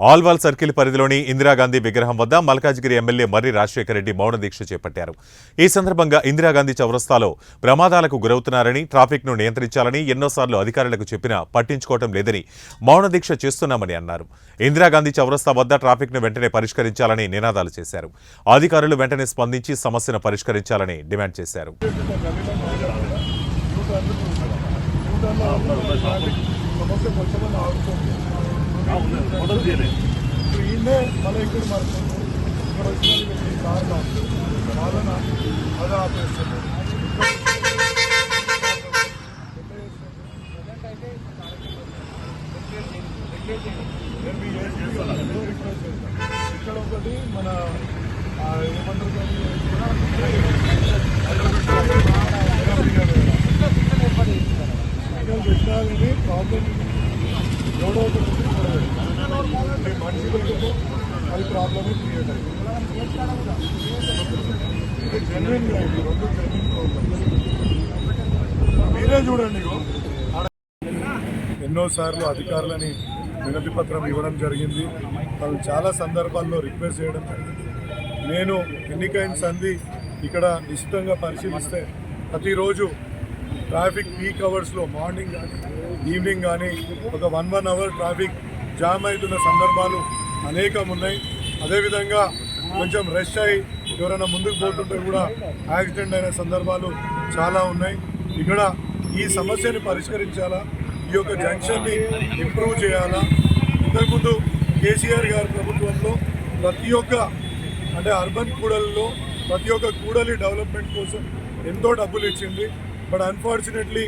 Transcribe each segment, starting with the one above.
Alwal circle పరిధిలోని ఇందిరాగాంధీ విగ్రహం వద్ద మల్కాజ్గిరి ఎమ్మెల్యే మర్రి రాజశేఖర రెడ్డి మౌన దీక్ష చేపట్టారు. ఈ సందర్భంగా ఇందిరాగాంధీ చౌరస్తాలో ప్రమాదాలకు గురవుతున్నారని ట్రాఫిక్ను నియంత్రించాలని ఎన్నోసార్లు అధికారులకు చెప్పినా పట్టించుకోవటం లేదని మౌన దీక్ష చేస్తున్నామని అన్నారు. ఇందిరాగాంధీ చౌరస్తా వద్ద ట్రాఫిక్ను వెంటనే పరిష్కరించాలని నినాదాలు చేశారు. అధికారులు వెంటనే స్పందించి సమస్యను పరిష్కరించాలని డిమాండ్ చేశారు. ఇప్పుడు ఈయనే మళ్ళీ ఇక్కడ మారుతుంది ఇక్కడ వచ్చిన కారణం వాళ్ళన అది ఆపేస్తుంది ఇక్కడ ఒకటి మన ఆ, ఏమంటారు దాన్ని? ఇక్కడ పెట్టినా కానీ ప్రాబ్లం ఎవడో ఒకటి అంటే అది ప్రాబ్లమే క్రియేట్ అయింది జెన్యున్ రెండు జెన్యున్ మీరే చూడండి ఎన్నోసార్లు అధికారులని వినతి పత్రం ఇవ్వడం జరిగింది. వాళ్ళు చాలా సందర్భాల్లో రిక్వెస్ట్ చేయడం జరిగింది. నేను ఎన్నికైన సంధి ఇక్కడ నిశ్చితంగా పరిశీలిస్తే ప్రతిరోజు ట్రాఫిక్ పీక్ అవర్స్లో మార్నింగ్ కానీ ఈవినింగ్ కానీ ఒక one one hour traffic jam అవుతున్న సందర్భాలు అనేకం ఉన్నాయి అదేవిధంగా కొంచెం రష్ అయి ఎవరైనా ముందుకు పోతుంటే కూడా యాక్సిడెంట్ అయిన సందర్భాలు చాలా ఉన్నాయి. ఇక్కడ ఈ సమస్యని పరిష్కరించాలా? ఈ యొక్క జంక్షన్ని ఇంప్రూవ్ చేయాలా? ఇంతకుముందు కేసీఆర్ గారి ప్రభుత్వంలో ప్రతి ఒక్క అంటే అర్బన్ కూడలిలో ప్రతి ఒక్క కూడలి డెవలప్మెంట్ కోసం ఎంతో డబ్బులు ఇచ్చింది. బట్ అన్ఫార్చునేట్లీ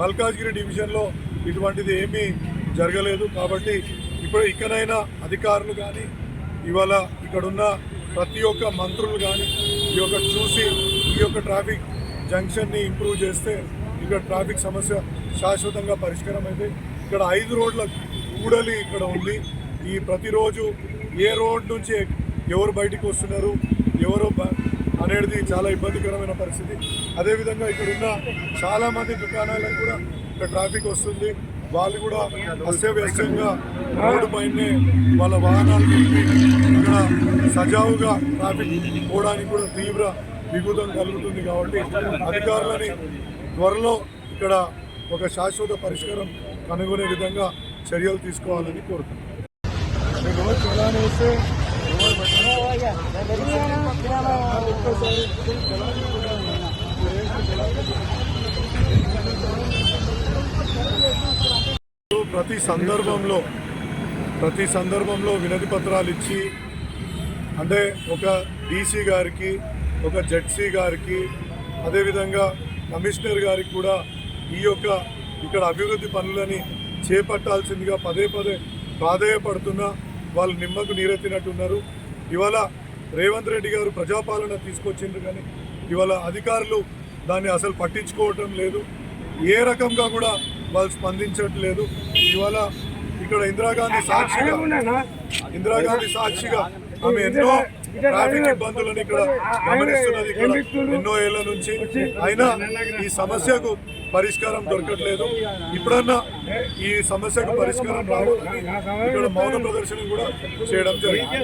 మల్కాజ్గిరి డివిజన్లో ఇటువంటిది ఏమీ జరగలేదు. కాబట్టి ఇప్పుడు ఇకనైనా అధికారులు కానీ ఇవాళ ఇక్కడున్న ప్రతి ఒక్క మంత్రులు కానీ ఈ యొక్క చూసి ఈ యొక్క ట్రాఫిక్ జంక్షన్ని ఇంప్రూవ్ చేస్తే ఇక్కడ ట్రాఫిక్ సమస్య శాశ్వతంగా పరిష్కారం అయితే ఇక్కడ ఐదు రోడ్ల కూడలి ఇక్కడ ఉంది. ఈ ప్రతిరోజు ఏ రోడ్ నుంచి ఎవరు బయటికి వస్తున్నారు ఎవరు అనేది చాలా ఇబ్బందికరమైన పరిస్థితి. అదేవిధంగా ఇక్కడ ఉన్న చాలామంది దుకాణాలకు కూడా ఇక్కడ ట్రాఫిక్ వస్తుంది. వాళ్ళు కూడా అస్తవ్యస్తంగా రోడ్డు పైనే వాళ్ళ వాహనాలు నిలిపి ఇక్కడ సజావుగా ట్రాఫిక్ పోవడానికి కూడా తీవ్ర విఘాతం కలుగుతుంది కాబట్టి అధికారులని త్వరలో ఇక్కడ ఒక శాశ్వత పరిష్కారం కనుగొనే విధంగా చర్యలు తీసుకోవాలని కోరుతున్నాను మీకు ప్రతి సందర్భంలో ప్రతి సందర్భంలో వినతి పత్రాలు ఇచ్చి అంటే ఒక డీసీ గారికి ఒక జడ్సీ గారికి అదేవిధంగా కమిషనర్ గారికి కూడా ఈ యొక్క ఇక్కడ అభివృద్ధి పనులని చేపట్టాల్సిందిగా పదే పదే ప్రాధేయపడుతున్నా వాళ్ళు నిమ్మకు నీరెత్తినట్టున్నారు. ఇవాళ రేవంత్ రెడ్డి గారు ప్రజాపాలన తీసుకొచ్చిండ్రు కానీ ఇవాళ అధికారులు దాన్ని అసలు పట్టించుకోవటం లేదు. ఏ రకంగా కూడా వాళ్ళు స్పందించట్లేదు. ఇవాళ ఇక్కడ ఇందిరాగాంధీ సాక్షిగా ఇందిరాగాంధీ సాక్షిగా ఆమె ఎన్నో ట్రాఫిక్ ఇబ్బందులను ఇక్కడ గమనిస్తున్నది ఇక్కడ. ఎన్నో ఏళ్ళ నుంచి అయినా ఈ సమస్యకు పరిష్కారం దొరకట్లేదు. ఇప్పుడన్నా ఈ సమస్యకు పరిష్కారం రావాలని ఇక్కడ మౌన ప్రదర్శన కూడా చేయడం జరిగింది.